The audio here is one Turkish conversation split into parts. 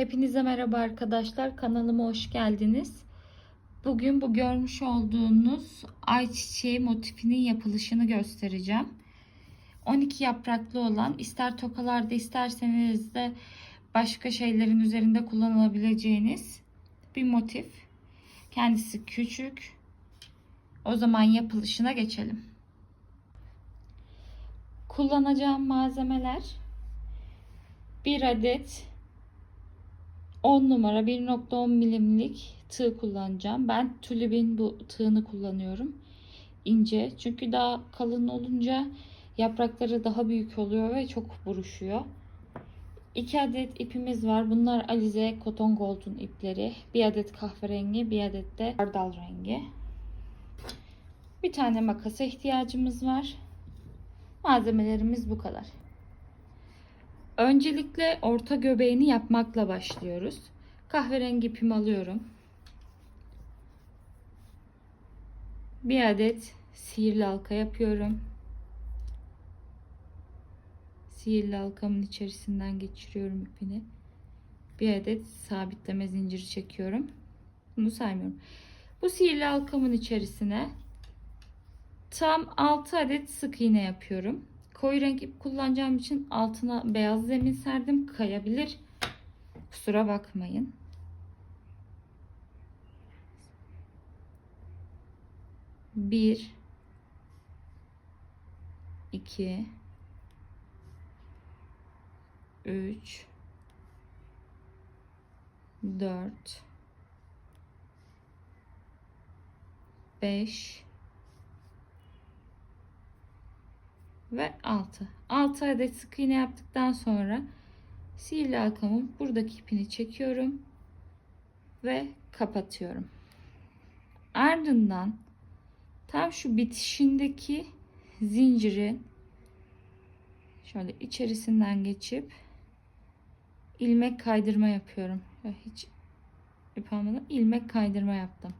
Hepinize merhaba arkadaşlar. Kanalıma hoş geldiniz. Bugün bu görmüş olduğunuz ayçiçeği motifinin yapılışını göstereceğim. 12 yapraklı olan ister tokalarda isterseniz de başka şeylerin üzerinde kullanılabileceğiniz bir motif. Kendisi küçük. O zaman yapılışına geçelim. Kullanacağım malzemeler 1 adet 10 numara 1.10 milimlik tığ kullanacağım. Ben tülibin bu tığını kullanıyorum. İnce. Çünkü daha kalın olunca yaprakları daha büyük oluyor ve çok buruşuyor. 2 adet ipimiz var. Bunlar Alize Cotton Gold'un ipleri. Bir adet kahverengi, bir adet de hardal rengi. Bir tane makasa ihtiyacımız var. Malzemelerimiz bu kadar. Öncelikle orta göbeğini yapmakla başlıyoruz. Kahverengi ipimi alıyorum. Bir adet sihirli halka yapıyorum. Sihirli halkamın içerisinden geçiriyorum ipini. Bir adet sabitleme zinciri çekiyorum. Bunu saymıyorum. Bu sihirli halkamın içerisine tam 6 adet sık iğne yapıyorum. Koyu renk ip kullanacağım için altına beyaz zemin serdim. Kayabilir. Kusura bakmayın. Bir, iki, üç, dört, beş, ve 6. 6 adet sık iğne yaptıktan sonra sihirli halkamın buradaki ipini çekiyorum ve kapatıyorum. Ardından tam şu bitişindeki zincirin şöyle içerisinden geçip ilmek kaydırma yapıyorum. Hiç ip almadan ilmek kaydırma yaptım.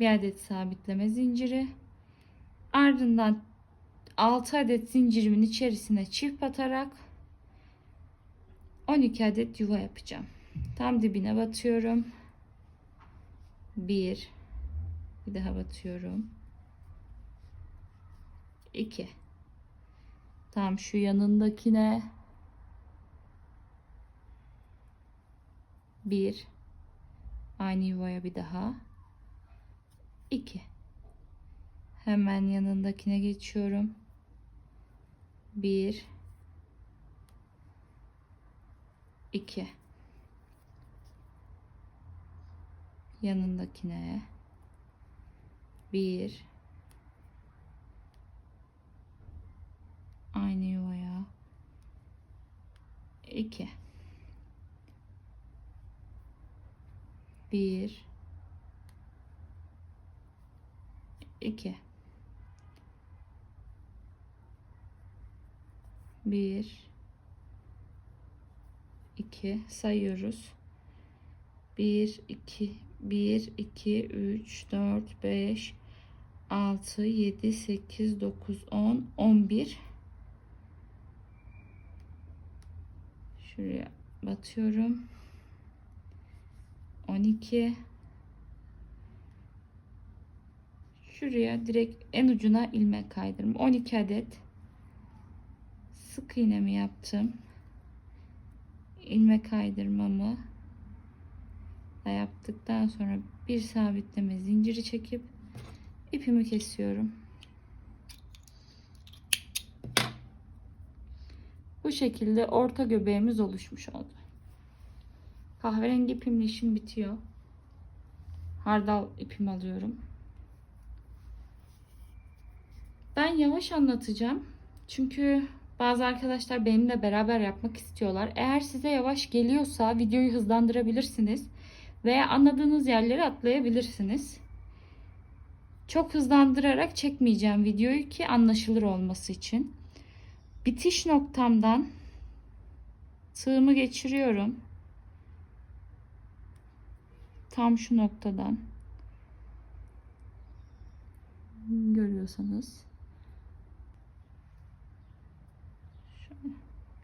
Bir adet sabitleme zinciri. Ardından 6 adet zincirimin içerisine çift batarak 12 adet yuva yapacağım. Tam dibine batıyorum. 1 bir daha batıyorum. 2 Tam şu yanındakine 1 aynı yuvaya bir daha 2 Hemen yanındakine geçiyorum. 1 2 yanındakine. 1 aynı yuvaya. 2 1 2 1 2 sayıyoruz. 1 2 1 2 3 4 5 6 7 8 9 10 11 Şuraya batıyorum. 12 Şuraya direkt en ucuna ilmek kaydırım. 12 adet sık iğnemi yaptım. ilmek kaydırmamı da yaptıktan sonra bir sabitleme zinciri çekip ipimi kesiyorum. Bu şekilde orta göbeğimiz oluşmuş oldu. Kahverengi ipimle işim bitiyor. Hardal ipimi alıyorum. Ben yavaş anlatacağım. Çünkü bazı arkadaşlar benimle beraber yapmak istiyorlar. Eğer size yavaş geliyorsa videoyu hızlandırabilirsiniz. Veya anladığınız yerleri atlayabilirsiniz. Çok hızlandırarak çekmeyeceğim videoyu ki anlaşılır olması için. Bitiş noktamdan tığımı geçiriyorum. Tam şu noktadan. Görüyorsanız.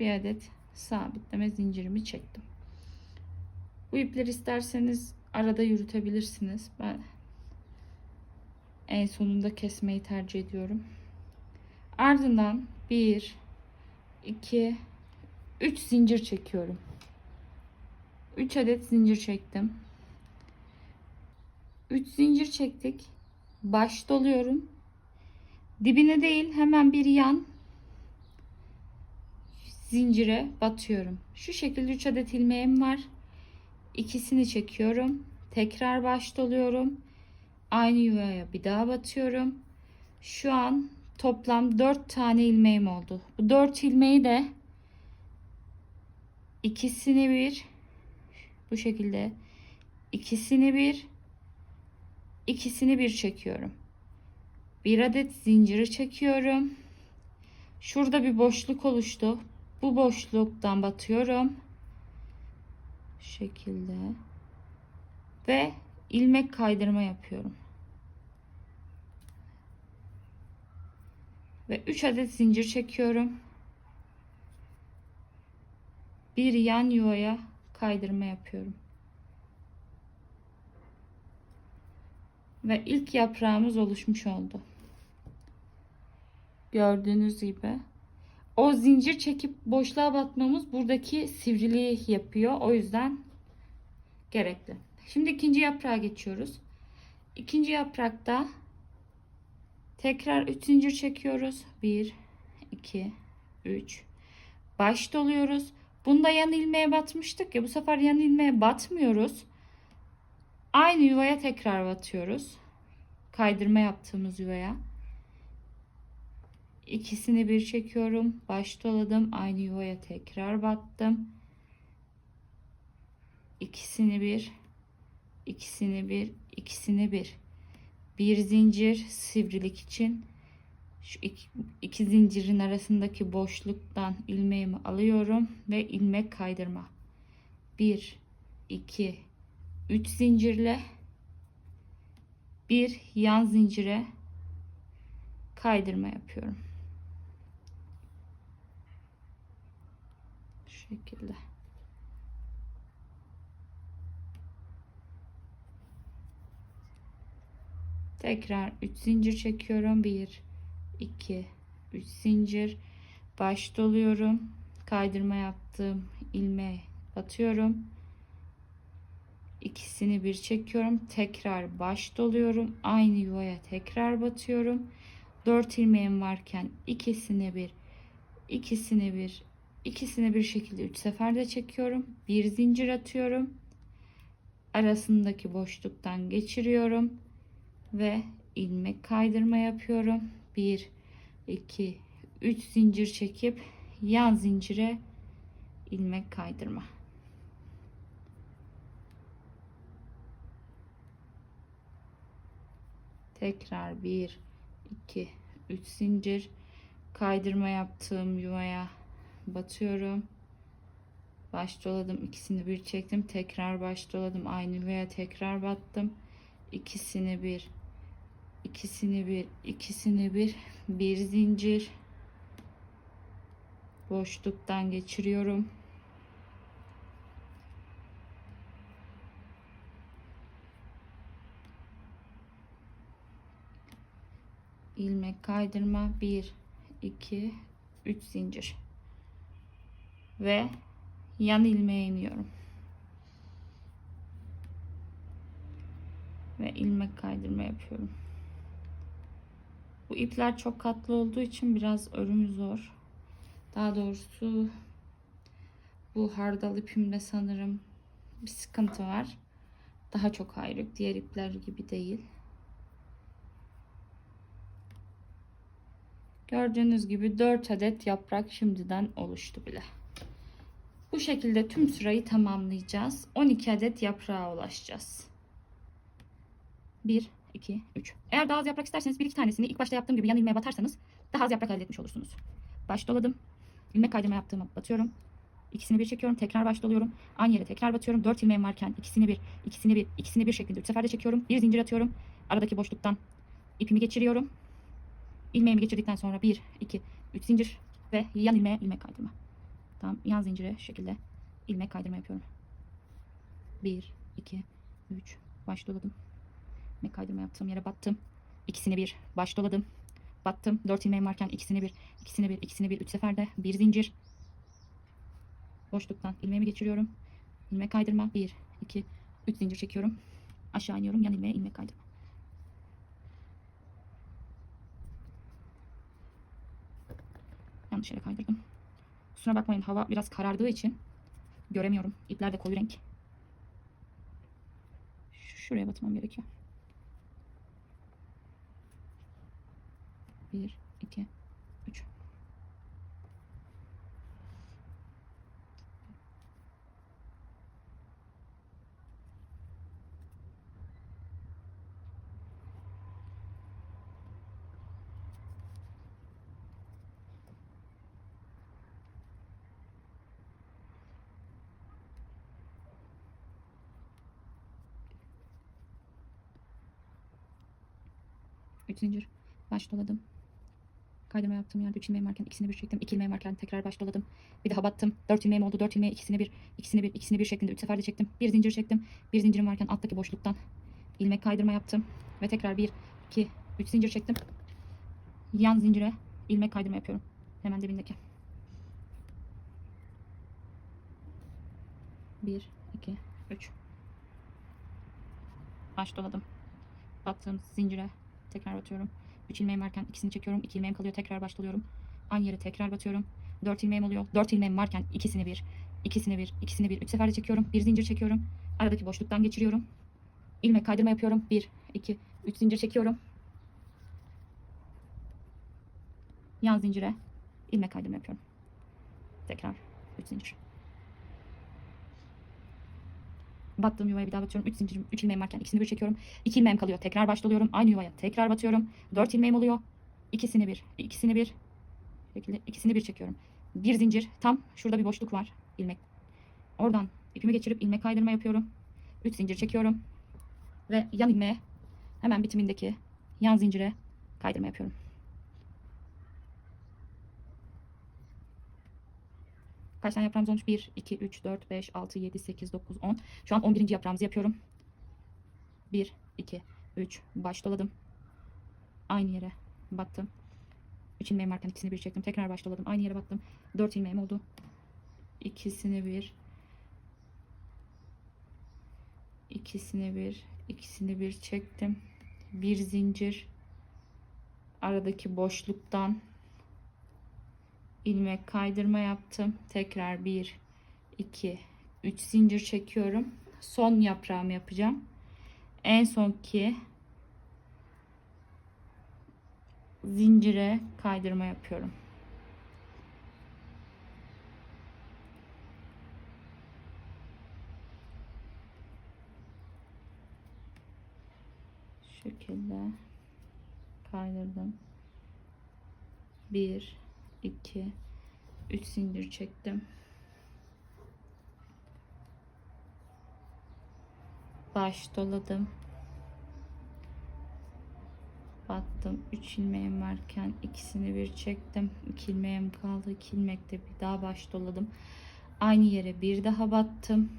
Bir adet sabitleme zincirimi çektim. Bu ipleri isterseniz arada yürütebilirsiniz. Ben en sonunda kesmeyi tercih ediyorum. Ardından 1 2 3 zincir çekiyorum. 3 adet zincir çektim. 3 zincir çektik. Baş doluyorum. Dibine değil hemen bir yan zincire batıyorum. Şu şekilde 3 adet ilmeğim var. İkisini çekiyorum. Tekrar baş doluyorum. Aynı yuvaya bir daha batıyorum. Şu an toplam 4 tane ilmeğim oldu. Bu 4 ilmeği de ikisini bir bu şekilde ikisini bir ikisini bir çekiyorum. Bir adet zinciri çekiyorum. Şurada bir boşluk oluştu. Bu boşluktan batıyorum. Şu şekilde. Ve ilmek kaydırma yapıyorum. Ve 3 adet zincir çekiyorum. Bir yan yuvaya kaydırma yapıyorum. Ve ilk yaprağımız oluşmuş oldu. Gördüğünüz gibi. O zincir çekip boşluğa batmamız buradaki sivriliği yapıyor. O yüzden gerekli. Şimdi ikinci yaprağa geçiyoruz. İkinci yaprakta tekrar 3 zincir çekiyoruz. 1 2 3 baş doluyoruz. Bunda yan ilmeğe batmıştık ya bu sefer yan ilmeğe batmıyoruz. Aynı yuvaya tekrar batıyoruz. Kaydırma yaptığımız yuvaya. İkisini bir çekiyorum. Baş doladım. Aynı yuvaya tekrar battım. İkisini bir, ikisini bir, ikisini bir. Bir zincir sivrilik için şu iki, iki zincirin arasındaki boşluktan ilmeğimi alıyorum ve ilmek kaydırma. 1 2 3 zincirle bir yan zincire kaydırma yapıyorum. Şekilde. Tekrar 3 zincir çekiyorum. 1 2 3 zincir baş doluyorum. Kaydırma yaptığım ilmeğe batıyorum. İkisini bir çekiyorum. Tekrar baş doluyorum. Aynı yuvaya tekrar batıyorum. 4 ilmeğim varken ikisini bir ikisini bir ikisini bir şekilde 3 seferde çekiyorum. Bir zincir atıyorum. Arasındaki boşluktan geçiriyorum ve ilmek kaydırma yapıyorum. 1 2 3 zincir çekip yan zincire ilmek kaydırma. Tekrar 1 2 3 zincir kaydırma yaptığım yuvaya batıyorum. Baş doladım, ikisini bir çektim. Tekrar baş doladım. Aynı yuvaya tekrar battım. İkisini bir ikisini bir ikisini bir bir zincir boşluktan geçiriyorum. ilmek kaydırma 1 2 3 zincir ve yan ilmeğe iniyorum. Ve ilmek kaydırma yapıyorum. Bu ipler çok katlı olduğu için biraz örümü zor. Daha doğrusu bu hardal ipimde sanırım bir sıkıntı var. Daha çok ayrık diğer ipler gibi değil. Gördüğünüz gibi 4 adet yaprak şimdiden oluştu bile. Bu şekilde tüm sırayı tamamlayacağız. 12 adet yaprağa ulaşacağız. 1, 2, 3. Eğer daha az yaprak isterseniz bir iki tanesini ilk başta yaptığım gibi yan ilmeğe batarsanız daha az yaprak elde etmiş olursunuz. Baş doladım. İlmek kaydırma yaptığımı batıyorum. İkisini bir çekiyorum. Tekrar baş doluyorum. Aynı yere tekrar batıyorum. 4 ilmeğim varken ikisini bir, ikisini bir, ikisini bir şeklinde 3 seferde çekiyorum. Bir zincir atıyorum. Aradaki boşluktan ipimi geçiriyorum ilmeğimi geçirdikten sonra 1 2 3 zincir ve yan ilmeğe ilmek kaydırma. Tamam yan zincire şekilde ilmek kaydırma yapıyorum. 1 1, 2, 3. Baş doladım. Ve kaydırma yaptığım yere battım. İkisini bir. Baş doladım. Battım. 4 ilmeğim varken ikisini bir. ikisini bir. ikisini bir. 3 seferde. Bir zincir. Boşluktan ilmeğimi geçiriyorum. İlmek kaydırma. 1, 2, 3 zincir çekiyorum. Aşağı iniyorum. Yan ilmeğe ilmek kaydırma. Yanlış yere kaydırdım. Kusura bakmayın hava biraz karardığı için göremiyorum. İpler de koyu renk. Şuraya batmam gerekiyor. 1, 2, 3. Üç zincir. Baş doladım. Kaydırma yaptığım yerde 3 ilmeğim varken ikisini bir çektim. 2 ilmeğim varken tekrar baş doladım. Bir daha battım. 4 ilmeğim oldu. 4 ilmeği ikisini bir, ikisini bir, ikisini bir şeklinde 3 seferde çektim. Bir zincir çektim. Bir zincirim varken alttaki boşluktan ilmek kaydırma yaptım. Ve tekrar 1, 2, 3 zincir çektim. Yan zincire ilmek kaydırma yapıyorum. Hemen dibindeki. 1, 2, 3. Baş doladım. Battığım zincire tekrar batıyorum. 3 ilmeğim varken ikisini çekiyorum. 2 ilmeğim kalıyor. Tekrar başlıyorum. Aynı yere tekrar batıyorum. 4 ilmeğim oluyor. 4 ilmeğim varken ikisini bir, ikisini bir, ikisini bir. 3 seferde çekiyorum. Bir zincir çekiyorum. Aradaki boşluktan geçiriyorum. İlmek kaydırma yapıyorum. 1, 2, 3 zincir çekiyorum. Yan zincire ilmek kaydırma yapıyorum. Tekrar 3 zincir. Battığım yuvaya bir daha batıyorum. 3 zincirim, 3 ilmeğim varken ikisini bir çekiyorum. 2 ilmeğim kalıyor. Tekrar başlıyorum. Aynı yuvaya tekrar batıyorum. 4 ilmeğim oluyor. İkisini bir, ikisini bir şekilde ikisini bir çekiyorum. Bir zincir tam şurada bir boşluk var ilmek. Oradan ipimi geçirip ilmek kaydırma yapıyorum. 3 zincir çekiyorum. Ve yan ilmeğe hemen bitimindeki yan zincire kaydırma yapıyorum. Kaç tane yaprağımız olmuş? 1, 2, 3, 4, 5, 6, 7, 8, 9, 10. Şu an 11. yaprağımızı yapıyorum. 1, 2, 3. Baş doladım. Aynı yere battım. 3 ilmeğim varken ikisini bir çektim. Tekrar baş doladım. Aynı yere battım. 4 ilmeğim oldu. İkisini bir. İkisini bir. ikisini bir çektim. Bir zincir. Aradaki boşluktan ilmek kaydırma yaptım. Tekrar 1 2 3 zincir çekiyorum. Son yaprağımı yapacağım. En sonki zincire kaydırma yapıyorum. Şu şekilde kaydırdım. 1 2 3 zincir çektim. Baş doladım. Battım. 3 ilmeğim varken ikisini bir çektim. 2 ilmeğim kaldı. 2 ilmekte bir daha baş doladım. Aynı yere bir daha battım.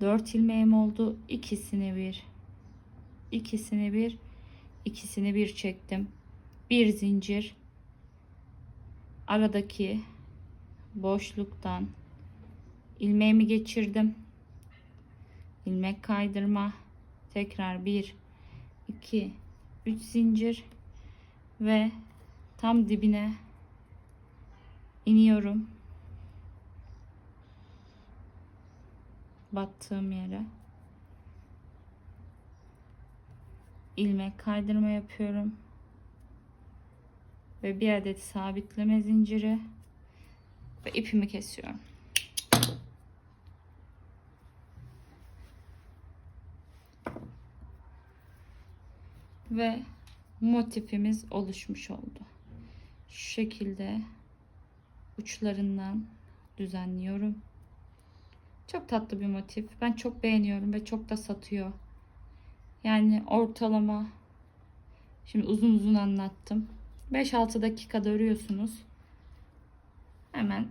4 ilmeğim oldu. İkisini bir ikisini bir ikisini bir çektim. Bir zincir aradaki boşluktan ilmeğimi geçirdim. ilmek kaydırma tekrar 1 2 3 zincir ve tam dibine iniyorum. Battığım yere ilmek kaydırma yapıyorum ve bir adet sabitleme zinciri ve ipimi kesiyorum. Ve motifimiz oluşmuş oldu. Şu şekilde uçlarından düzenliyorum. Çok tatlı bir motif. Ben çok beğeniyorum ve çok da satıyor. Yani ortalama şimdi uzun uzun anlattım. 5-6 dakikada örüyorsunuz. Hemen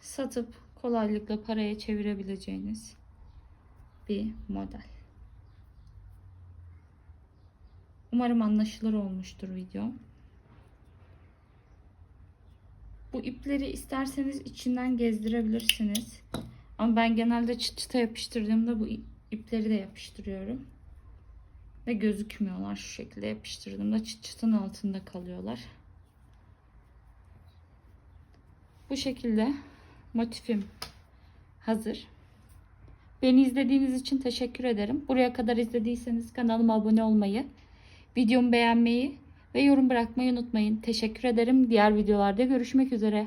satıp kolaylıkla paraya çevirebileceğiniz bir model. Umarım anlaşılır olmuştur video. Bu ipleri isterseniz içinden gezdirebilirsiniz. Ama ben genelde çıt çıta yapıştırdığımda bu ipleri de yapıştırıyorum. Ve gözükmüyorlar şu şekilde yapıştırdığımda çıt çıtın altında kalıyorlar. Bu şekilde motifim hazır. Beni izlediğiniz için teşekkür ederim. Buraya kadar izlediyseniz kanalıma abone olmayı, videomu beğenmeyi ve yorum bırakmayı unutmayın. Teşekkür ederim. Diğer videolarda görüşmek üzere.